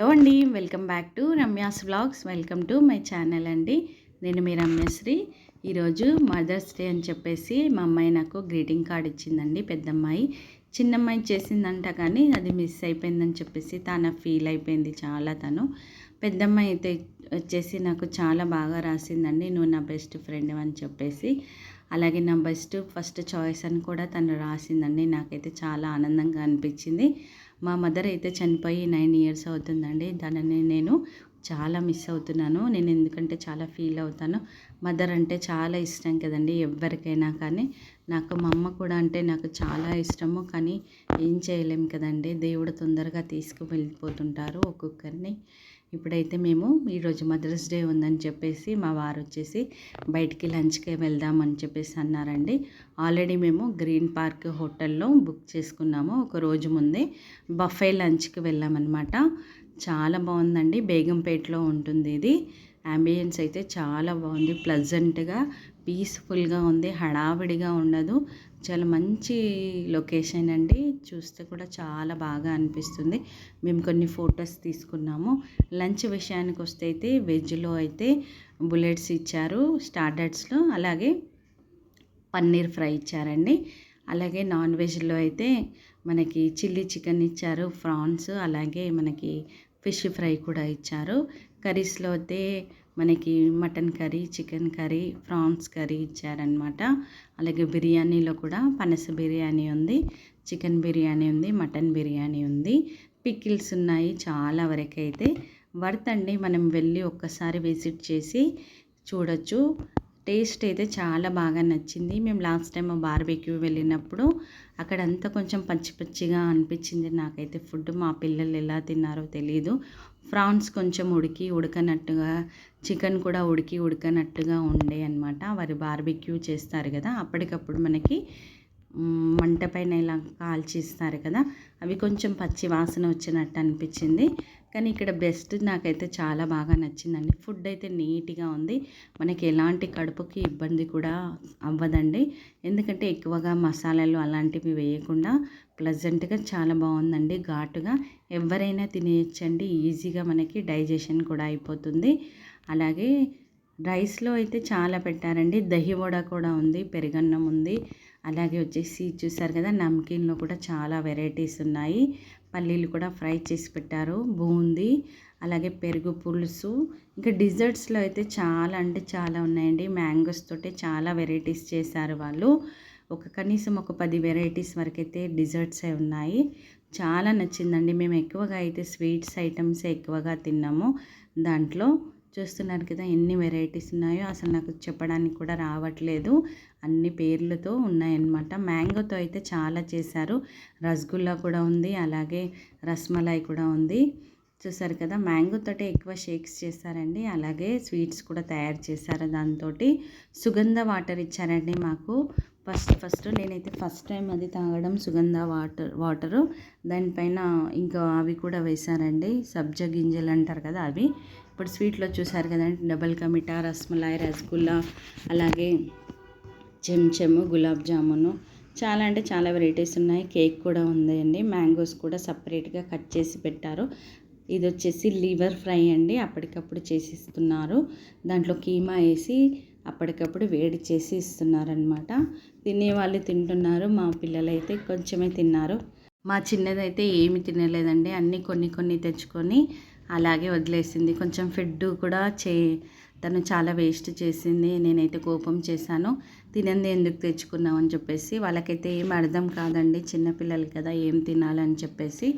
Hello అండి welcome back to Ramya's blogs welcome to my channel అండి. నేను మీ రమ్యశ్రీ ఈరోజు మదర్స్ డే అని చెప్పేసి మా అమ్మాయి నాకు గ్రీటింగ్ కార్డ్ ఇచ్చిందండి పెద్దమ్మాయి. చిన్నమ్మాయి చేసిందంట కానీ అది మిస్ అయిపోయిందని చెప్పేసి తన ఫీల్ అయిపోయింది చాలా తను. పెద్దమ్మాయి అయితే వచ్చేసి నాకు చాలా బాగా రాసిందండి నువ్వు నా బెస్ట్ ఫ్రెండ్ అని చెప్పేసి. అలాగే నా బెస్ట్ ఫస్ట్ చాయిస్ అని కూడా తను రాసిందండి నాకైతే చాలా ఆనందంగా అనిపించింది. మా మదర్ అయితే చనిపోయి నైన్ ఇయర్స్ అవుతుందండి. దానిని నేను చాలా మిస్ అవుతున్నాను. నేను ఎందుకంటే చాలా ఫీల్ అవుతాను. మదర్ అంటే చాలా ఇష్టం కదండి ఎవరికైనా కానీ. నాకు మా అమ్మ కూడా అంటే నాకు చాలా ఇష్టము. కానీ ఏం చేయలేం కదండి. దేవుడు తొందరగా తీసుకు వెళ్ళిపోతుంటారు ఒక్కొక్కరిని. ఇప్పుడైతే మేము ఈరోజు మదర్స్ డే ఉందని చెప్పేసి మా వారు వచ్చేసి బయటికి లంచ్కే వెళ్దామని చెప్పేసి అన్నారండి. ఆల్రెడీ మేము గ్రీన్ పార్క్ హోటల్లో బుక్ చేసుకున్నాము. ఒక రోజు ముందే బఫే లంచ్కి వెళ్ళామన్నమాట. చాలా బాగుందండి. బేగంపేటలో ఉంటుంది ఇది. అంబియన్స్ అయితే చాలా బాగుంది. ప్లజెంట్గా పీస్ఫుల్గా ఉంది హడావిడిగా ఉండదు. చాలా మంచి లొకేషన్ అండి. చూస్తే కూడా చాలా బాగా అనిపిస్తుంది. మేము కొన్ని ఫొటోస్ తీసుకున్నాము. లంచ్ విషయానికి వస్తే అయితే వెజ్లో అయితే బుల్లెట్స్ ఇచ్చారు స్టార్టర్స్లో. అలాగే పన్నీర్ ఫ్రై ఇచ్చారండి. అలాగే నాన్ వెజ్లో అయితే మనకి చిల్లీ చికెన్ ఇచ్చారు ఫ్రాన్స్. అలాగే మనకి ఫిష్ ఫ్రై కూడా ఇచ్చారు. కర్రీస్లో అయితే మనకి mutton curry chicken curry prawns curry ఇచ్చారనమాట అలాగే బిర్యానీలో కూడా పనస బిర్యానీ ఉంది చికెన్ బిర్యానీ ఉంది మటన్ బిర్యానీ ఉంది. పికిల్స్ ఉన్నాయి చాలా వరకు అయితే వర్త్ అండి మనం వెళ్ళి ఒక్కసారి విజిట్ చేసి చూడొచ్చు. టేస్ట్ అయితే చాలా బాగా నచ్చింది. మేము లాస్ట్ టైం బార్బెక్యూ వెళ్ళినప్పుడు అక్కడంతా కొంచెం పచ్చి పచ్చిగా అనిపించింది. నాకైతే ఫుడ్ మా పిల్లలు ఎలా తిన్నారో తెలియదు ఫ్రాన్స్ కొంచెం ఉడికి ఉడకనట్టుగా చికెన్ కూడా ఉడికి ఉడకనట్టుగా ఉండే అనమాట వారి బార్బిక్యూ చేస్తారు కదా అప్పటికప్పుడు మనకి మంట పైన ఇలా కాల్చిస్తారు కదా అవి కొంచెం పచ్చి వాసన వచ్చినట్టు అనిపించింది. కానీ ఇక్కడ బెస్ట్ నాకైతే చాలా బాగా నచ్చిందండి. ఫుడ్ అయితే నీట్గా ఉంది. మనకి ఎలాంటి కడుపుకి ఇబ్బంది కూడా అవ్వదండి. ఎందుకంటే ఎక్కువగా మసాలాలు అలాంటివి వేయకుండా ప్లజెంట్గా చాలా బాగుందండి. ఘాటుగా ఎవరైనా తినేయచ్చండి. ఈజీగా మనకి డైజెషన్ కూడా అయిపోతుంది. అలాగే రైస్లో అయితే చాలా పెట్టారండి. దహి వడ కూడా ఉంది. పెరుగన్నం ఉంది. అలాగే వచ్చేసి చూసారు కదా నమ్కీన్లో కూడా చాలా వెరైటీస్ ఉన్నాయి. పల్లీలు కూడా ఫ్రై చేసి పెట్టారు. బూందీ అలాగే పెరుగు పులుసు. ఇంకా డిజర్ట్స్లో అయితే చాలా అంటే చాలా ఉన్నాయండి. మ్యాంగోస్ తోటి చాలా వెరైటీస్ చేశారు వాళ్ళు. ఒక కనీసం ఒక పది వెరైటీస్ వరకు అయితే డిజర్ట్స్ ఉన్నాయి. చాలా నచ్చిందండి. మేము ఎక్కువగా అయితే స్వీట్స్ ఐటమ్స్ ఎక్కువగా తిన్నాము దాంట్లో. చూస్తున్నారు కదా ఎన్ని వెరైటీస్ ఉన్నాయో అసలు నాకు చెప్పడానికి కూడా రావట్లేదు. అన్ని పేర్లతో ఉన్నాయన్నమాట. మ్యాంగోతో అయితే చాలా చేశారు. రసగుల్లా కూడా ఉంది అలాగే రస్మలాయి కూడా ఉంది. చూసారు కదా మ్యాంగోతోటి ఎక్కువ షేక్స్ చేశారండి అలాగే స్వీట్స్ కూడా తయారు చేశారు దాంతో సుగంధ వాటర్ ఇచ్చారండి మాకు. ఫస్ట్ ఫస్ట్ నేనైతే ఫస్ట్ టైం అది తాగడం సుగంధ వాటర్ వాటరు. దానిపైన ఇంకా అవి కూడా వేశారండి. సబ్జ గింజలు అంటారు కదా అవి. ఇప్పుడు స్వీట్లో చూసారు కదండి డబల్ కమిటా రస్మలాయ్ రసగుల్లా అలాగే చెంచెము గులాబ్ జామును. చాలా అంటే చాలా వెరైటీస్ ఉన్నాయి. కేక్ కూడా ఉందండి. మ్యాంగోస్ కూడా సపరేట్గా కట్ చేసి పెట్టారు. ఇది వచ్చేసి లివర్ ఫ్రై అండి. అప్పటికప్పుడు చేసి ఇస్తున్నారు దాంట్లో కీమా వేసి అప్పటికప్పుడు వేడి చేసి ఇస్తున్నారనమాట తినేవాళ్ళు తింటున్నారు మా పిల్లలైతే కొంచెమే తిన్నారు. మా చిన్నదైతే ఏమి తినలేదండి. అన్నీ కొన్ని కొన్ని తెచ్చుకొని అలాగే వదిలేసింది. కొంచెం ఫుడ్ కూడా చే తను చాలా వేస్ట్ చేసింది. నేనైతే కోపం చేశాను. తినంది ఎందుకు తెచ్చుకున్నావు అని చెప్పేసి వాళ్ళకైతే ఏం అర్థం కాదండి. చిన్నపిల్లలు కదా ఏం తినాలని చెప్పేసి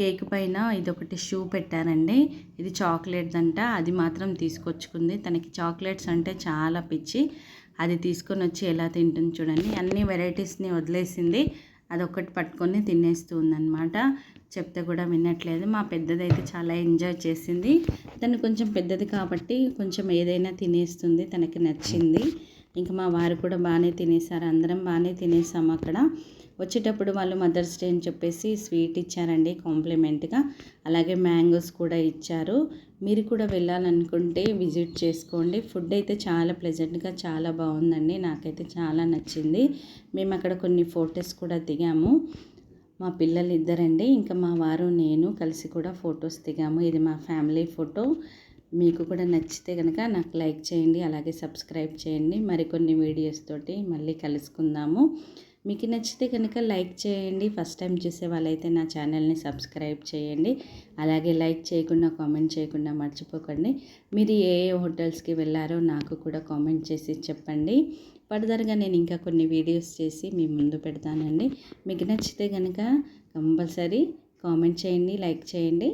కేక్ పైన ఇది ఒకటి షూ పెట్టారండి ఇది చాక్లెట్ అంట అది మాత్రం తీసుకొచ్చుకుంది. తనకి చాక్లెట్స్ అంటే చాలా పిచ్చి. అది తీసుకొని వచ్చి ఎలా తింటుంది చూడండి. అన్ని వెరైటీస్ని వదిలేసింది. అదొకటి పట్టుకొని తినేస్తూ ఉందన్నమాట చెప్తే కూడా వినట్లేదు. మా పెద్దదైతే చాలా ఎంజాయ్ చేసింది. తను కొంచెం పెద్దది కాబట్టి కొంచెం ఏదైనా తినేస్తుంది తనకి నచ్చింది. ఇంకా మా వారు కూడా బాగానే తినేసారు అందరం బాగానే తినేసాం అక్కడ. వచ్చేటప్పుడు వాళ్ళు మదర్స్ డే అని చెప్పేసి స్వీట్ ఇచ్చారండి కాంప్లిమెంట్గా. అలాగే మ్యాంగోస్ కూడా ఇచ్చారు. మీరు కూడా వెళ్ళాలనుకుంటే విజిట్ చేసుకోండి. ఫుడ్ అయితే చాలా ప్లెజెంట్గా చాలా బాగుందండి. నాకైతే చాలా నచ్చింది. మేము అక్కడ కొన్ని ఫొటోస్ కూడా దిగాము. మా పిల్లలు ఇద్దరండి ఇంకా మా వారు నేను కలిసి కూడా ఫొటోస్ దిగాము. ఇది మా ఫ్యామిలీ ఫోటో. మీకు కూడా నచ్చితే కనుక నాకు లైక్ చేయండి అలాగే సబ్స్క్రైబ్ చేయండి. మరికొన్ని వీడియోస్ తోటి మళ్ళీ కలుసుకుందాము. మీకు నచ్చితే కనుక లైక్ చేయండి. ఫస్ట్ టైం చూసే వాళ్ళైతే నా ఛానల్ని సబ్స్క్రైబ్ చేయండి. అలాగే లైక్ చేయకుండా కామెంట్ చేయకుండా మర్చిపోకండి. మీరు ఏ ఏ హోటల్స్కి వెళ్ళారో నాకు కూడా కామెంట్ చేసి చెప్పండి. ఫర్దర్గా నేను ఇంకా కొన్ని వీడియోస్ చేసి మీ ముందు పెడతానండి. మీకు నచ్చితే కనుక కంపల్సరీ కామెంట్ చేయండి లైక్ చేయండి.